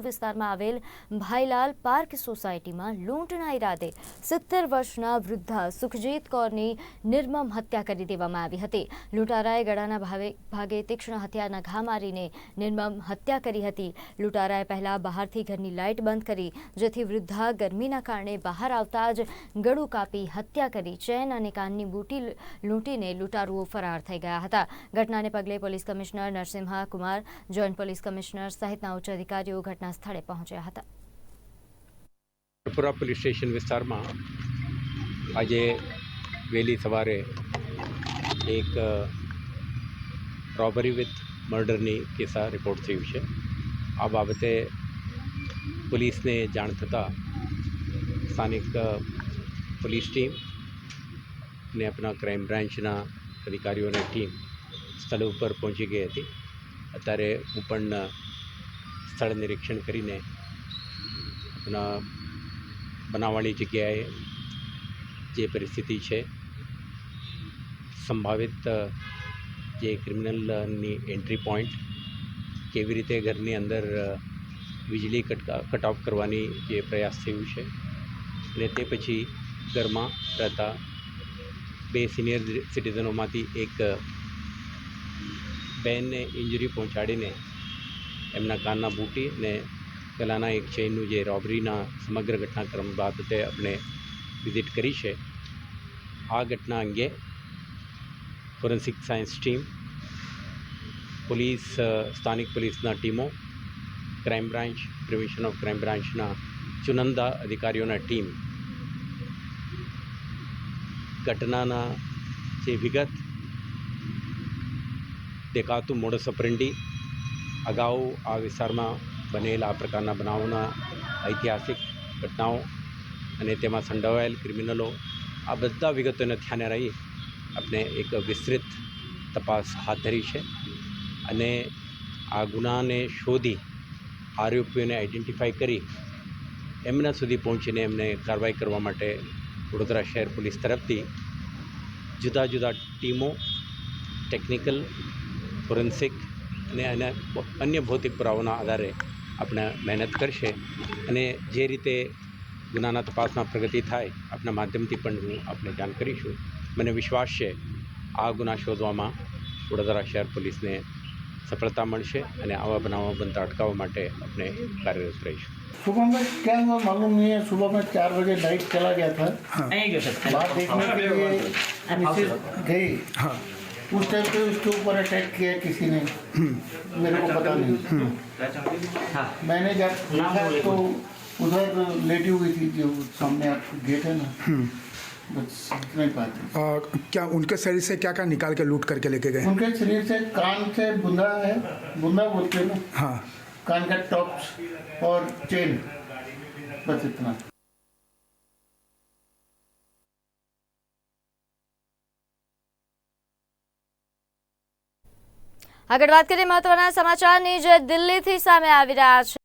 Road વિસ્તારમાં આવેલ Bhailal park સોસાયટીમાં લૂંટના ઈરાદે સિત્તેર વર્ષના વૃદ્ધા સુખજીત કૌરની નિર્મમ હત્યા કરી દેવામાં આવી હતી. લૂંટારાએ ગળાના ભાવે, ભાગે તીક્ષ્ણ હથિયારના ઘા મારીને નિર્મમ હત્યા કરી હતી. લૂંટારાએ પહેલાં બહારથી ઘરની લાઇટ બંધ કરી, જેથી વૃદ્ધા ગરમીના કારણે બહાર આવતા જ ગળું કાપી હત્યા કરી, ચેન અને કાનની બૂટી લૂંટીને લૂંટારુઓ ફરાર થઈ ગયા હતા. ઘટનાને પગલે police commissioner Narasimha Kumar joint police commissioner સહિતના ઉચ્ચ અધિકારીઓ ઘટના સ્થળે પહોંચ્યા હતા. ત્રિપુરા પોલીસ સ્ટેશન વિસ્તારમાં આજે વહેલી સવારે એક રોબરી વિથ મર્ડરની કિસ્સા રિપોર્ટ થયું છે. આ બાબતે પોલીસને જાણ થતાં સ્થાનિક પોલીસ ટીમ ને આપણા ક્રાઇમ બ્રાન્ચના અધિકારીઓની ટીમ સ્થળ ઉપર પહોંચી ગઈ હતી. અત્યારે હું પણ સ્થળ નિરીક્ષણ કરીને આપણા બનાવવાની જગ્યાએ જે પરિસ્થિતિ છે, સંભવિત જે ક્રિમિનલની એન્ટ્રી પોઈન્ટ, કેવી રીતે ઘરની અંદર વીજળી કટ કટ ઓફ કરવાની જે પ્રયાસ થયું છે અને તે પછી ઘરમાં રહેતા બે સિનિયર સિટીઝનોમાંથી એક બેનને ઇન્જરી પહોંચાડીને એમના કાનના બૂટી અને પહેલાંના એક ચેઇનનું જે રોબરીના સમગ્ર ઘટનાક્રમ બાબતે આપણે વિઝિટ કરી છે. આ ઘટના અંગે ફોરેન્સિક સાયન્સ ટીમ, પોલીસ સ્થાનિક પોલીસના ટીમો, crime branch, prevention of crime બ્રાન્ચના ચુનંદા અધિકારીઓના ટીમ ઘટનાના જે વિગત દેખાતું મોડસ ઓપરેન્ડી અગાઉ આ વિસ્તારમાં બનેલા આ પ્રકારના બનાવોના ઐતિહાસિક ઘટનાઓ અને તેમાં સંડોવાયેલ ક્રિમિનલો આ બધા વિગતોને ધ્યાને રહી આપણે એક વિસ્તૃત તપાસ હાથ ધરી છે અને આ ગુનાને શોધી આરોપીઓને આઈડેન્ટિફાઈ કરી એમના સુધી પહોંચીને એમને કાર્યવાહી કરવા માટે વડોદરા શહેર પોલીસ તરફથી જુદા જુદા ટીમો ટેકનિકલ ફોરેન્સિક અને અને અન્ય ભૌતિક પુરાવાના આધારે આપણે મહેનત કરશે અને જે રીતે ગુનાના તપાસમાં પ્રગતિ થાય આપણા માધ્યમથી પણ હું આપણે જાણ કરીશું મને વિશ્વાસ છે આ ગુના શોધવામાં વડોદરા શહેર પોલીસને સફળતા મળશે અને આવા બનાવો બનતા અટકાવવા માટે આપણે કાર્યરત રહીશું सुबह में क्या हुआ मालूम नहीं है सुबह में चार बजे लाइट चला गया था नहीं गए सर बाहर देखने के लिए मिसेज गई हाँ उस टाइम पे उसके ऊपर अटैक किया किसी ने। मेरे को पता नहीं। हाँ। मैंने जब देखा तो उधर लेटी हुई थी जो सामने आप गेट है ना। बस इतना ही बात आ, क्या उनके शरीर से क्या क्या निकाल के लूट करके लेके गए? उनके शरीर से कान से बुंदा है। बुंदा बोलते हैं ना। हाँ। कान का टॉप्स और चेन बस इतना। આગળ વાત કરીએ મહત્વના સમાચારની જે દિલ્હીથી સામે આવી રહ્યા છે.